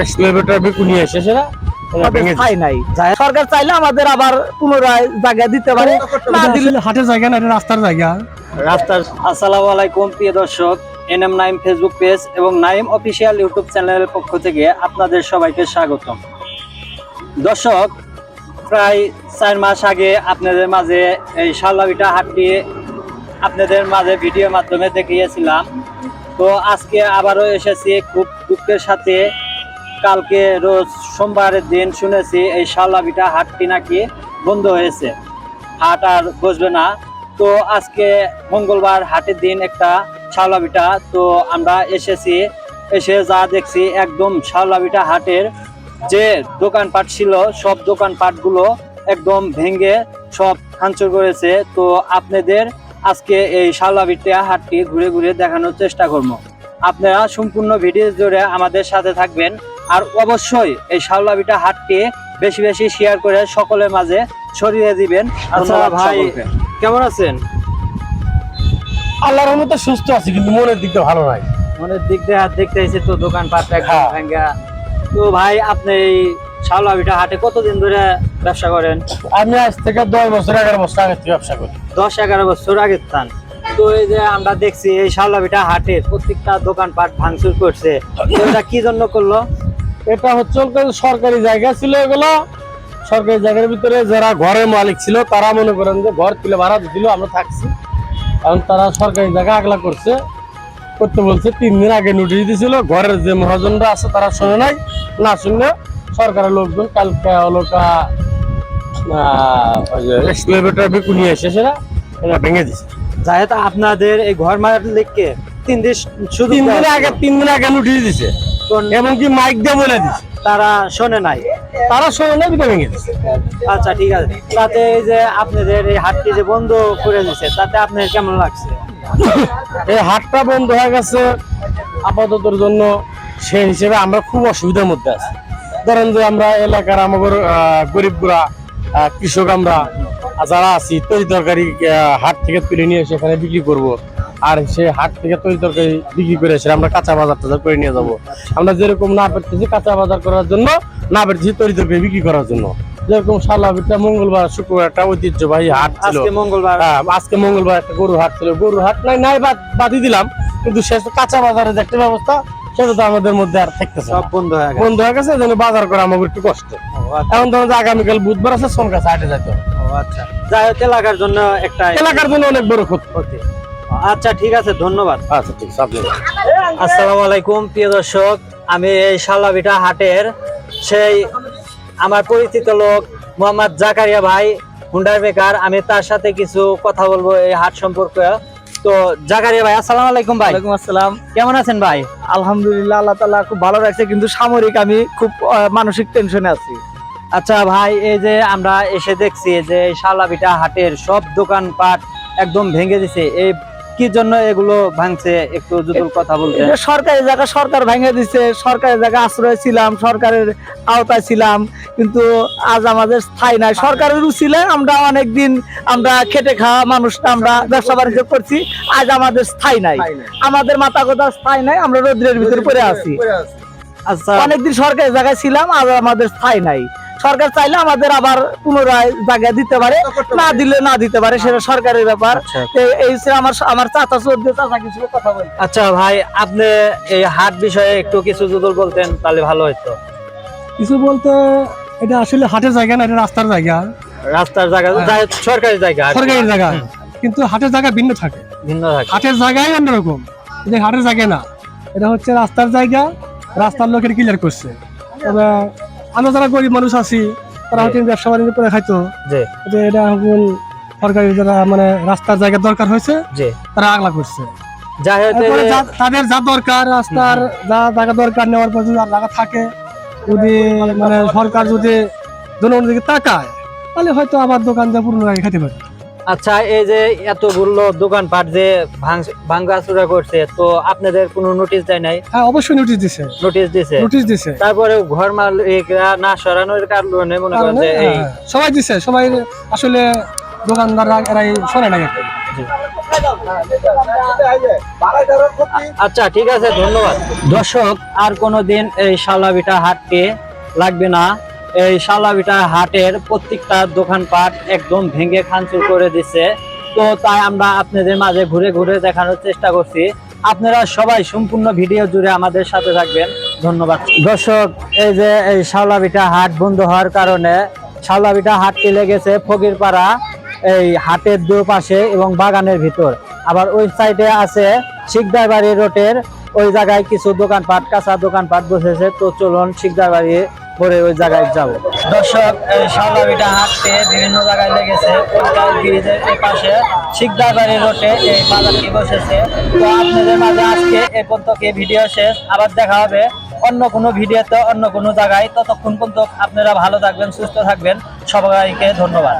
এক্সক্লেভেটর বিকু নিয়ে এসে সেটা এটা আমাদের ভেঙে স্থায়ী নাই। যা- সরকার চাইলে আমাদের আবার পুনরায় জায়গা দিতে পারে। না দিলে হাটের জায়গা না রাস্তার জায়গা। রাস্তার আসসালামু আলাইকুম প্রিয় দর্শক। এনএম নাইম ফেসবুক পেজ এবং নাইম অফিসিয়াল ইউটিউব চ্যানেলের পক্ষ থেকে আপনাদের সবাইকে স্বাগতম। দর্শক প্রায় চার মাস আগে আপনাদের মাঝে এই শাল্লাবিটা হাটটি আপনাদের মাঝে ভিডিওর মাধ্যমে দেখিয়েছিলাম। তো আজকে আবারও এসেছি খুব দুঃখের সাথে কালকে রোজ সোমবারের দিন শুনেছি এই শাল্লাবিটা হাটটি নাকি বন্ধ হয়েছে। হাট আর বসবে না। তো আজকে মঙ্গলবার হাটের দিন একটা শাওলাবিটা তো আমরা এসেছি, এসে যা দেখছি একদম শাওলাবিটা হাটের যে দোকানপাট ছিল, সব দোকানপাটগুলো একদম ভেঙে সব খাঞ্চর করেছে। তো আপনাদের আজকে এই শাওলাবিটা হাটটি ঘুরে ঘুরে দেখানোর চেষ্টা করব। আপনারা সম্পূর্ণ ভিডিও জুড়ে আমাদের সাথে থাকবেন। আর অবশ্যই এই শাওলাবিটা হাটটি বেশি বেশি শেয়ার করে সকলের মাঝে ছড়িয়ে দিবেন। আচ্ছা ভাই কেমন আছেন? আল্লাহর রহমতে সুস্থ আছি কিন্তু মনের দিকটা ভালো নাই। মনের দিক দিয়ে হাত দেখতে এসে তো দোকানপাট একদম হ্যাঁ। ভাঙ্গা তো ভাই আপনি এই শাওলাবিটা হাটে কতদিন ধরে ব্যবসা করেন? আমি আজ থেকে দশ বছর এগারো বছর আগে থেকে ব্যবসা করি। দশ এগারো বছর আগের স্থান। তো এই যে আমরা দেখছি এই শাওলাবিটা হাটে প্রত্যেকটা দোকানপাট ভাঙচুর করছে। এটা কি জন্য করল? এটা হচ্ছে সরকারি জায়গা ছিল এগুলো। সরকারি জায়গার ভিতরে যারা ঘরের মালিক ছিল, তারা মনে করেন যে ঘর তুলে ভাড়া দিছিল আমরা থাকছি। এখন তারা সরকারি জায়গা আগলা করছে। করতে বলছে, তিন দিন আগে নোটিশ দিছিল, ঘরের যে মহাজনরা আছে, তারা শোনে নাই। না শুনলে সরকারের লোকজন কালকে হলো কা বিকু নিয়ে এসে সেটা ভেঙে দিছে। যাই তো আপনাদের এই ঘর মালিককে তিন দিন শুধু তিন দিন আগে তিন দিন আগে নোটিশ দিছে। এমনকি মাইক দিয়ে বলে দিছে। তারা শোনে নাই। তারা শোনে নাই ভেঙে দিছে। আচ্ছা ঠিক আছে। তাতে এই যে আপনাদের এই হাটটি যে বন্ধ করে দিচ্ছে তাতে আপনার কেমন লাগছে? এই হাটটা বন্ধ হয়ে গেছে। আপাততর জন্য সেই হিসেবে আমরা খুব অসুবিধার মধ্যে আছি। ধরেন যে আমরা এলাকার আমাদের গরিব গুড়া কৃষক আমরা যারা আছি তরি তরকারি হাট থেকে তুলে নিয়ে এসে এখানে বিক্রি করব। আর সেই হাট থেকে তরি তরকারি বিক্রি করে এসে আমরা কাঁচা বাজার টাজার করে নিয়ে যাব। আমরা যেরকম না পেতেছি কাঁচা বাজার করার জন্য না পেতেছি তরি তরকারি বিক্রি করার জন্য। যেরকম সালাবিটা মঙ্গলবার শুক্রবার একটা ঐতিহ্যবাহী হাট ছিল। আজকে মঙ্গলবার। হ্যাঁ, আজকে মঙ্গলবার একটা গরু হাট ছিল। গরু হাট নাই নাই বাদ দিলাম। কিন্তু শেষ কাঁচা বাজারের যে একটা ব্যবস্থা সেটা তো আমাদের মধ্যে আর থাকতেছে সব। বন্ধ হয়ে গেছে। বন্ধ হয়ে গেছে যেন বাজার করা আমাকে একটু কষ্ট। আচ্ছা, এখন ধরো আগামীকাল বুধবার আছে সোন কাছে হাটে যাইতে হবে। আচ্ছা। যাই হোক এলাকার জন্য একটা এলাকার জন্য অনেক বড় ক্ষতি। ক্ষতি। আচ্ছা ঠিক আছে ধন্যবাদ। আচ্ছা ঠিক আছে আসসালামু আলাইকুম প্রিয় দর্শক। আমি এই শাল্লাবিটা হাটের সেই আমার পরিচিত লোক মোহাম্মদ জাকারিয়া ভাই হুন্ডার বেকার আমি তার সাথে কিছু কথা বলব এই হাট সম্পর্কে। তো জাকারিয়া ভাই আসসালামু আলাইকুম ভাই। ওয়ালাইকুম আসসালাম। কেমন আছেন ভাই? আলহামদুলিল্লাহ আল্লাহ তাআলা খুব ভালো রাখছে। কিন্তু সামরিক আমি খুব মানসিক টেনশনে আছি। আচ্ছা ভাই এই যে আমরা এসে দেখছি যে শালাবিটা হাটের সব দোকানপাট একদম ভেঙে দিছে। এই কি জন্য এগুলো ভাঙছে? একটু যদি কথা বলতেন এটা সরকারি জায়গা সরকার ভেঙে দিছে। সরকারি জায়গা আশ্রয় ছিলাম সরকারের আওতায় ছিলাম কিন্তু আজ আমাদের স্থায়ী নাই। সরকারের উচিলে আমরা অনেক দিন আমরা খেটে খাওয়া মানুষ আমরা ব্যবসা বাণিজ্য করছি আজ আমাদের স্থায়ী নাই। আমাদের মাথা কথা স্থায়ী নাই আমরা রোদ্রের ভিতরে পড়ে আছি। আচ্ছা। অনেকদিন সরকারি জায়গায় ছিলাম আজ আমাদের স্থায়ী নাই। সরকার চাইলে আমাদের আবার পুনরায় জায়গা দিতে পারে না দিলে না দিতে পারে সেটা সরকারের ব্যাপার। আচ্ছা। এই ছিল আমার আমার চাচা চোদ্দ চাচা কিছু কথা বলি। আচ্ছা ভাই আপনি এই হাট বিষয়ে একটু কিছু যদি বলতেন তাহলে ভালো হতো কিছু বলতে এটা আসলে হাটের জায়গা না এটা রাস্তার জায়গা। রাস্তার জায়গা সরকারি জায়গা। সরকারি জায়গা। কিন্তু হাটের জায়গা ভিন্ন থাকে। ভিন্ন থাকে। হাটের জায়গায় অন্যরকম। এটা হাটের জায়গা না। এটা হচ্ছে রাস্তার জায়গা রাস্তার লোকের ক্লিয়ার করছে। তবে আমরা যারা গরিব মানুষ আছি তারা হয়তো ব্যবসা বাণিজ্য করে খাইতো। যে এটা এখন সরকারি যারা মানে রাস্তার জায়গা দরকার হয়েছে তারা আগলা করছে। তাদের যা দরকার রাস্তার যা জায়গা দরকার নেওয়ার পর যদি জায়গা থাকে যদি মানে সরকার যদি জনগণের দিকে তাকায় তাহলে হয়তো আবার দোকান যা পুরনো খেতে পারে। আচ্ছা এই যে এতগুলো দোকানপাট যে ভাঙ- ভাঙাচুরা করছে তো আপনাদের কোনো নোটিশ দেয় নাই? হ্যাঁ অবশ্যই নোটিশ দিছে। নোটিশ দিছে? নোটিশ দিছে। তারপরে ঘর মালিকরা না সরানোর কারণে মনে করেন যে এই হ্যাঁ, সবাই দিছে সবাই আসলে দোকানদাররা এরাই শোনে না। আচ্ছা ঠিক আছে ধন্যবাদ। দর্শক আর কোনোদিন এই শালাবিটা হাটকে লাগবে না। এই শালাবিটা হাটের প্রত্যেকটা দোকানপাট একদম ভেঙে খানচুর করে দিছে। তো তাই আমরা আপনাদের মাঝে ঘুরে ঘুরে দেখানোর চেষ্টা করছি। আপনারা সবাই সম্পূর্ণ ভিডিও জুড়ে আমাদের সাথে থাকবেন। ধন্যবাদ। দর্শক, এই যে এই শাওলাবিটা হাট বন্ধ হওয়ার কারণে শাওলাবিটা হাটটি লেগেছে ফকিরপাড়া, এই হাটের দুপাশে এবং বাগানের ভিতর। আবার ওই সাইডে আছে শিকদার বাড়ি রোডের, ওই জায়গায় কিছু দোকানপাট, কাঁচা দোকানপাট বসেছে। তো চলুন শিকদার বাড়ি পরে ওই জায়গায় যাব। দর্শক এই হাঁটতে বিভিন্ন জায়গায় লেগেছে। ব্রিজের পাশে শিকদাবাড়ি রোডে এই বাজারটি বসেছে। তো আপনাদের মাঝে আজকে এ পর্যন্ত ভিডিও শেষ? আবার দেখা হবে অন্য কোনো ভিডিওতে, অন্য কোনো জায়গায়। ততক্ষণ পর্যন্ত আপনারা ভালো থাকবেন, সুস্থ থাকবেন। সবাইকে ধন্যবাদ।